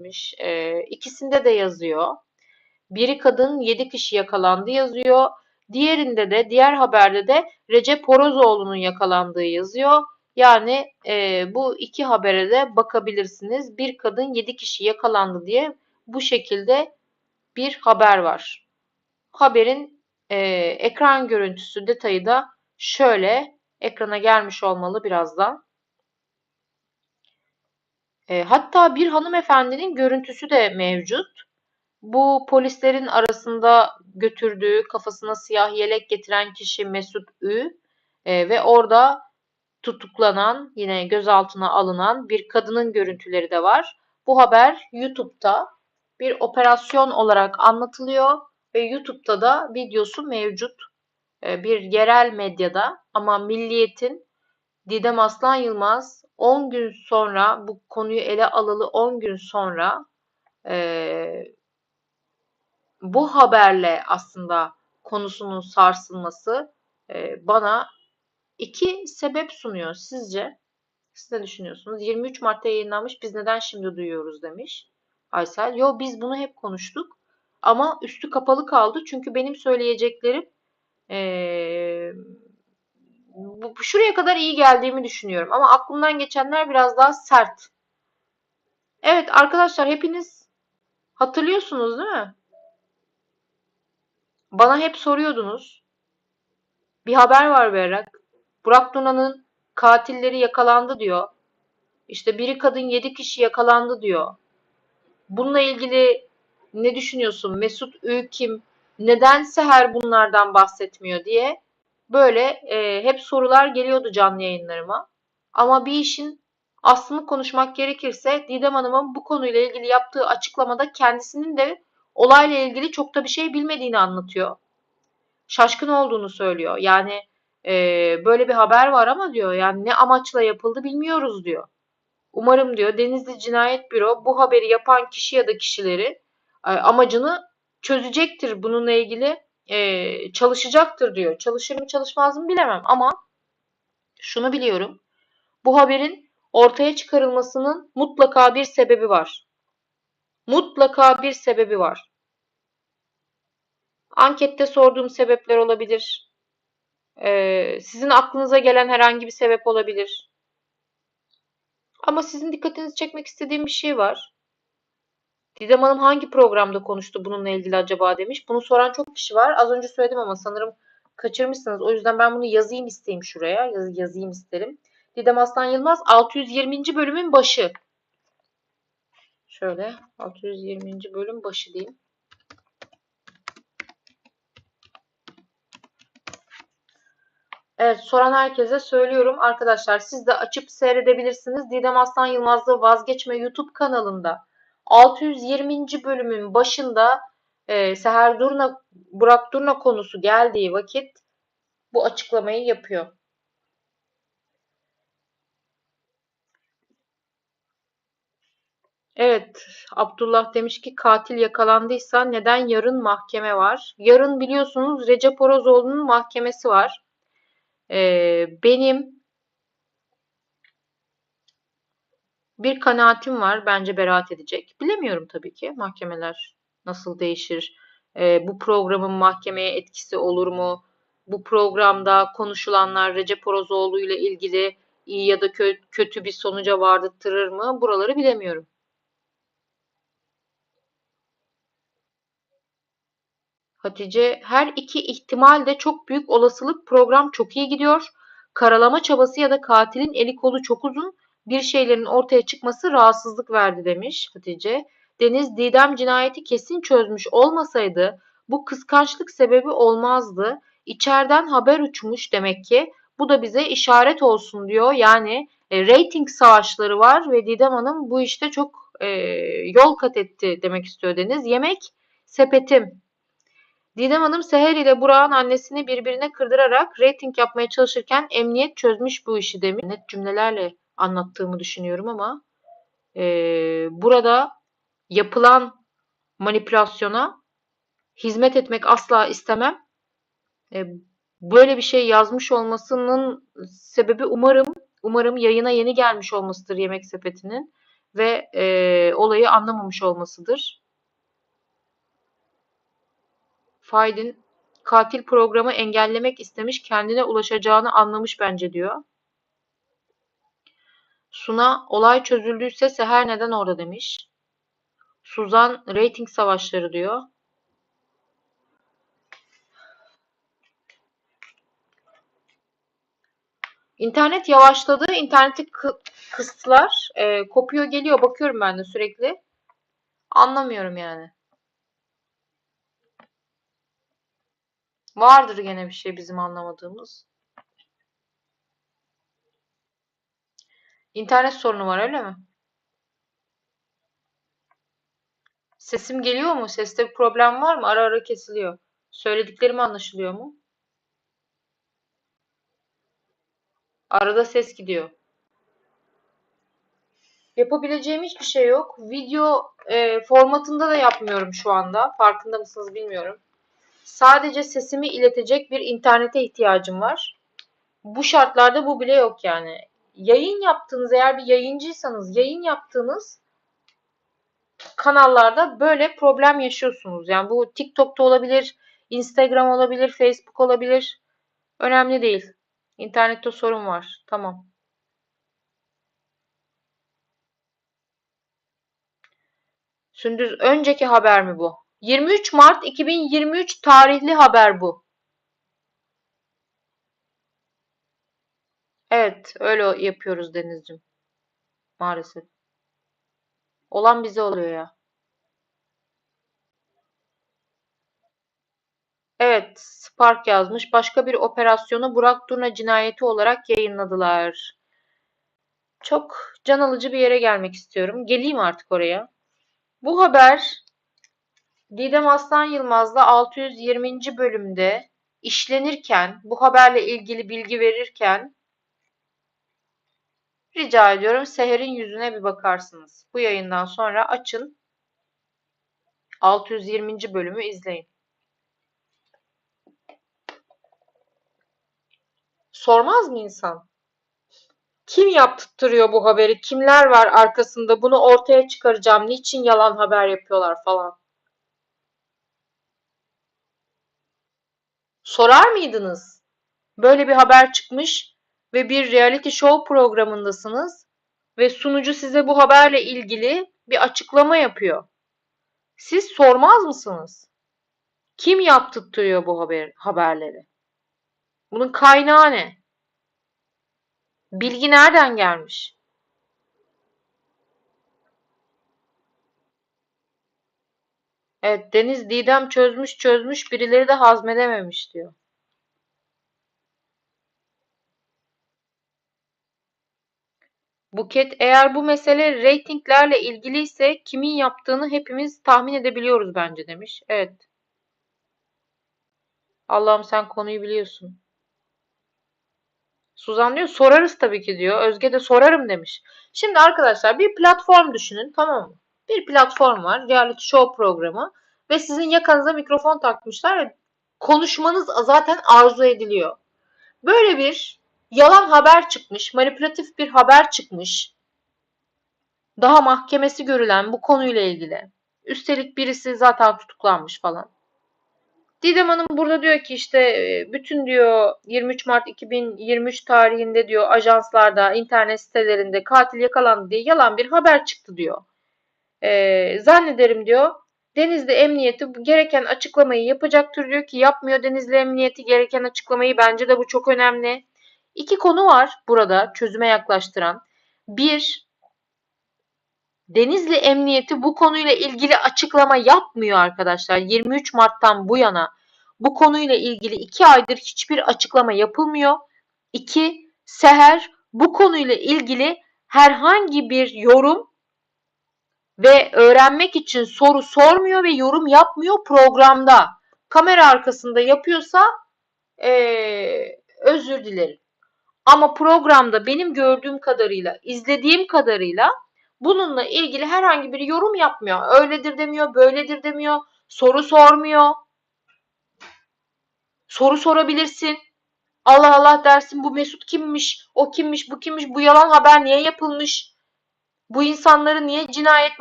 demiş. Ee, ikisinde de yazıyor. Biri kadın 7 kişi yakalandı yazıyor. Diğerinde de diğer haberde de Recep Horozoğlu'nun yakalandığı yazıyor. Yani e, bu iki habere de bakabilirsiniz. Bir kadın 7 kişi yakalandı diye bu şekilde bir haber var. Haberin e, ekran görüntüsü detayı da şöyle ekrana gelmiş olmalı birazdan. E, hatta bir hanımefendinin görüntüsü de mevcut. Bu polislerin arasında götürdüğü kafasına siyah yelek getiren kişi Mesut Ü e, ve orada tutuklanan yine gözaltına alınan bir kadının görüntüleri de var. Bu haber YouTube'da bir operasyon olarak anlatılıyor ve YouTube'da da videosu mevcut. E, bir yerel medyada ama Milliyet'in Didem Aslan Yılmaz 10 gün sonra bu konuyu ele alalı 10 gün sonra e, bu haberle aslında konusunun sarsılması e, bana iki sebep sunuyor. Sizce? Siz ne düşünüyorsunuz? 23 Mart'ta yayınlanmış biz neden şimdi duyuyoruz demiş Aysel. Yo biz bunu hep konuştuk ama üstü kapalı kaldı çünkü benim söyleyeceklerim ee, bu, şuraya kadar iyi geldiğimi düşünüyorum ama aklımdan geçenler biraz daha sert. Evet arkadaşlar hepiniz hatırlıyorsunuz değil mi? Bana hep soruyordunuz. Bir haber var Berrak. Burak Duna'nın katilleri yakalandı diyor. İşte biri kadın yedi kişi yakalandı diyor. Bununla ilgili ne düşünüyorsun? Mesut Ü kim? Neden Seher bunlardan bahsetmiyor diye böyle e, hep sorular geliyordu canlı yayınlarıma. Ama bir işin aslını konuşmak gerekirse Didem Hanım'ın bu konuyla ilgili yaptığı açıklamada kendisinin de olayla ilgili çok da bir şey bilmediğini anlatıyor. Şaşkın olduğunu söylüyor. Yani e, böyle bir haber var ama diyor yani ne amaçla yapıldı bilmiyoruz diyor. Umarım diyor Denizli Cinayet Büro bu haberi yapan kişi ya da kişileri e, amacını çözecektir. Bununla ilgili e, çalışacaktır diyor. Çalışır mı çalışmaz mı bilemem ama şunu biliyorum. Bu haberin ortaya çıkarılmasının mutlaka bir sebebi var. Mutlaka bir sebebi var. Ankette sorduğum sebepler olabilir. Ee, sizin aklınıza gelen herhangi bir sebep olabilir. Ama sizin dikkatinizi çekmek istediğim bir şey var. Didem Hanım hangi programda konuştu bununla ilgili acaba demiş. Bunu soran çok kişi var. Az önce söyledim ama sanırım kaçırmışsınız. O yüzden ben bunu yazayım isteyeyim şuraya. Yaz, yazayım isterim. Didem Aslan Yılmaz 620. bölümün başı. Şöyle 620. bölüm başı diyeyim. Evet soran herkese söylüyorum arkadaşlar siz de açıp seyredebilirsiniz. Didem Aslan Yılmaz'ı Vazgeçme YouTube kanalında 620. bölümün başında e, Seher Durna, Burak Durna konusu geldiği vakit bu açıklamayı yapıyor. Evet, Abdullah demiş ki katil yakalandıysa neden yarın mahkeme var? Yarın biliyorsunuz Recep Orozoğlu'nun mahkemesi var. Ee, benim bir kanaatim var. Bence beraat edecek. Bilemiyorum tabii ki mahkemeler nasıl değişir. Ee, bu programın mahkemeye etkisi olur mu? Bu programda konuşulanlar Recep Orozoğlu ile ilgili iyi ya da kö- kötü bir sonuca vardırtırır mı? Buraları bilemiyorum. Hatice her iki ihtimal de çok büyük olasılık program çok iyi gidiyor. Karalama çabası ya da katilin eli kolu çok uzun bir şeylerin ortaya çıkması rahatsızlık verdi demiş Hatice. Deniz Didem cinayeti kesin çözmüş olmasaydı bu kıskançlık sebebi olmazdı. İçeriden haber uçmuş demek ki. Bu da bize işaret olsun diyor. Yani e, rating savaşları var ve Didem Hanım bu işte çok e, yol kat etti demek istiyor Deniz. Yemek sepetim. Didem Hanım Seher ile Burak'ın annesini birbirine kırdırarak rating yapmaya çalışırken emniyet çözmüş bu işi demiş. Net cümlelerle anlattığımı düşünüyorum ama e, burada yapılan manipülasyona hizmet etmek asla istemem. E, böyle bir şey yazmış olmasının sebebi umarım umarım yayına yeni gelmiş olmasıdır Yemek Sepeti'nin ve e, olayı anlamamış olmasıdır. Faydin katil programı engellemek istemiş, kendine ulaşacağını anlamış bence diyor. Suna olay çözüldüyse Seher neden orada demiş. Suzan rating savaşları diyor. İnternet yavaşladı. İnterneti kı- kıstılar. Ee, kopuyor geliyor. Bakıyorum ben de sürekli. Anlamıyorum yani. Vardır gene bir şey bizim anlamadığımız. İnternet sorunu var öyle mi? Sesim geliyor mu? Seste bir problem var mı? Ara ara kesiliyor. Söylediklerim anlaşılıyor mu? Arada ses gidiyor. Yapabileceğim hiçbir şey yok. Video e, formatında da yapmıyorum şu anda. Farkında mısınız bilmiyorum. Sadece sesimi iletecek bir internete ihtiyacım var. Bu şartlarda bu bile yok yani. Yayın yaptığınız eğer bir yayıncıysanız yayın yaptığınız kanallarda böyle problem yaşıyorsunuz. Yani bu TikTok'ta olabilir, Instagram olabilir, Facebook olabilir. Önemli değil. İnternette sorun var. Tamam. Sündüz önceki haber mi bu? 23 Mart 2023 tarihli haber bu. Evet, öyle yapıyoruz Deniz'cim. Maalesef. Olan bize oluyor ya. Evet, Spark yazmış. Başka bir operasyonu Burak Durna cinayeti olarak yayınladılar. Çok can alıcı bir yere gelmek istiyorum. Geleyim artık oraya. Bu haber Didem Aslan Yılmaz'la 620. bölümde işlenirken, bu haberle ilgili bilgi verirken rica ediyorum Seher'in yüzüne bir bakarsınız. Bu yayından sonra açın 620. bölümü izleyin. Sormaz mı insan? Kim yaptırıyor bu haberi? Kimler var arkasında? Bunu ortaya çıkaracağım. Niçin yalan haber yapıyorlar falan. Sorar mıydınız? Böyle bir haber çıkmış ve bir reality show programındasınız ve sunucu size bu haberle ilgili bir açıklama yapıyor. Siz sormaz mısınız? Kim yaptırtıyor bu haber, haberleri? Bunun kaynağı ne? Bilgi nereden gelmiş? Evet, Deniz Didem çözmüş çözmüş birileri de hazmedememiş diyor. Buket eğer bu mesele reytinglerle ilgiliyse kimin yaptığını hepimiz tahmin edebiliyoruz bence demiş. Evet. Allah'ım sen konuyu biliyorsun. Suzan diyor sorarız tabii ki diyor. Özge de sorarım demiş. Şimdi arkadaşlar bir platform düşünün tamam mı? Bir platform var. Reality show programı. Ve sizin yakanıza mikrofon takmışlar konuşmanız zaten arzu ediliyor. Böyle bir yalan haber çıkmış, manipülatif bir haber çıkmış. Daha mahkemesi görülen bu konuyla ilgili. Üstelik birisi zaten tutuklanmış falan. Didem Hanım burada diyor ki işte bütün diyor 23 Mart 2023 tarihinde diyor ajanslarda, internet sitelerinde katil yakalandı diye yalan bir haber çıktı diyor. Ee, zannederim diyor Denizli Emniyeti gereken açıklamayı yapacaktır diyor ki yapmıyor Denizli Emniyeti gereken açıklamayı bence de bu çok önemli. İki konu var burada çözüme yaklaştıran. Bir, Denizli Emniyeti bu konuyla ilgili açıklama yapmıyor arkadaşlar. 23 Mart'tan bu yana bu konuyla ilgili 2 aydır hiçbir açıklama yapılmıyor. 2. Seher bu konuyla ilgili herhangi bir yorum ve öğrenmek için soru sormuyor ve yorum yapmıyor programda. Kamera arkasında yapıyorsa ee, özür dilerim. Ama programda benim gördüğüm kadarıyla, izlediğim kadarıyla bununla ilgili herhangi bir yorum yapmıyor. Öyledir demiyor, böyledir demiyor, soru sormuyor. Soru sorabilirsin. Allah Allah dersin bu Mesut kimmiş, o kimmiş, bu kimmiş, bu yalan haber niye yapılmış? Bu insanları niye cinayet